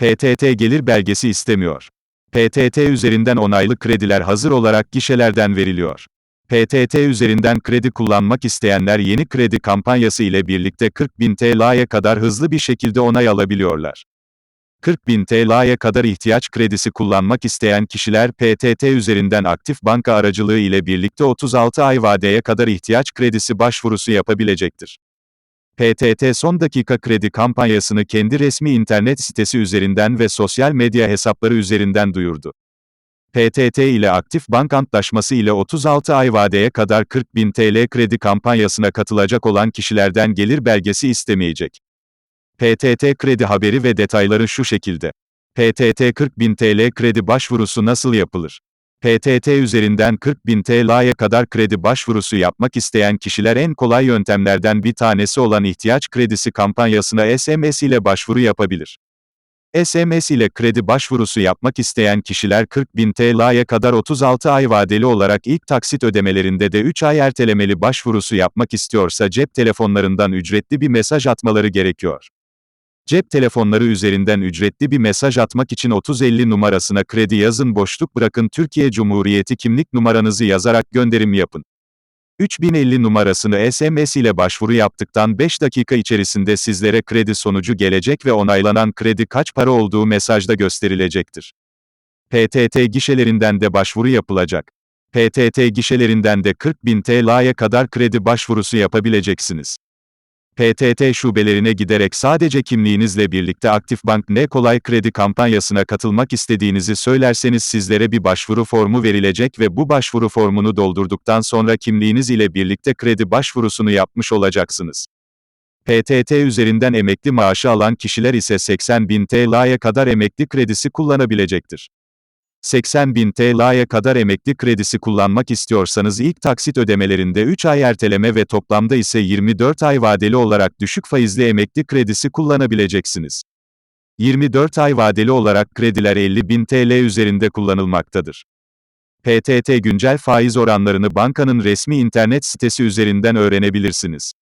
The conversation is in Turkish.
PTT gelir belgesi istemiyor. PTT üzerinden onaylı krediler hazır olarak gişelerden veriliyor. PTT üzerinden kredi kullanmak isteyenler yeni kredi kampanyası ile birlikte 40.000 TL'ye kadar hızlı bir şekilde onay alabiliyorlar. 40.000 TL'ye kadar ihtiyaç kredisi kullanmak isteyen kişiler PTT üzerinden aktif banka aracılığı ile birlikte 36 ay vadeye kadar ihtiyaç kredisi başvurusu yapabilecektir. PTT son dakika kredi kampanyasını kendi resmi internet sitesi üzerinden ve sosyal medya hesapları üzerinden duyurdu. PTT ile aktif bank antlaşması ile 36 ay vadeye kadar 40.000 TL kredi kampanyasına katılacak olan kişilerden gelir belgesi istemeyecek. PTT kredi haberi ve detayları şu şekilde. PTT 40.000 TL kredi başvurusu nasıl yapılır? PTT üzerinden 40.000 TL'ye kadar kredi başvurusu yapmak isteyen kişiler en kolay yöntemlerden bir tanesi olan ihtiyaç kredisi kampanyasına SMS ile başvuru yapabilir. SMS ile kredi başvurusu yapmak isteyen kişiler 40.000 TL'ye kadar 36 ay vadeli olarak ilk taksit ödemelerinde de 3 ay ertelemeli başvurusu yapmak istiyorsa cep telefonlarından ücretli bir mesaj atmaları gerekiyor. Cep telefonları üzerinden ücretli bir mesaj atmak için 3050 numarasına kredi yazın boşluk bırakın Türkiye Cumhuriyeti kimlik numaranızı yazarak gönderim yapın. 3050 numarasını SMS ile başvuru yaptıktan 5 dakika içerisinde sizlere kredi sonucu gelecek ve onaylanan kredi kaç para olduğu mesajda gösterilecektir. PTT gişelerinden de başvuru yapılacak. PTT gişelerinden de 40.000 TL'ye kadar kredi başvurusu yapabileceksiniz. PTT şubelerine giderek sadece kimliğinizle birlikte Aktif Bank Ne Kolay Kredi kampanyasına katılmak istediğinizi söylerseniz sizlere bir başvuru formu verilecek ve bu başvuru formunu doldurduktan sonra kimliğiniz ile birlikte kredi başvurusunu yapmış olacaksınız. PTT üzerinden emekli maaşı alan kişiler ise 80 bin TL'ye kadar emekli kredisi kullanabilecektir. 80 bin TL'ye kadar emekli kredisi kullanmak istiyorsanız ilk taksit ödemelerinde 3 ay erteleme ve toplamda ise 24 ay vadeli olarak düşük faizli emekli kredisi kullanabileceksiniz. 24 ay vadeli olarak krediler 50 bin TL üzerinde kullanılmaktadır. PTT güncel faiz oranlarını bankanın resmi internet sitesi üzerinden öğrenebilirsiniz.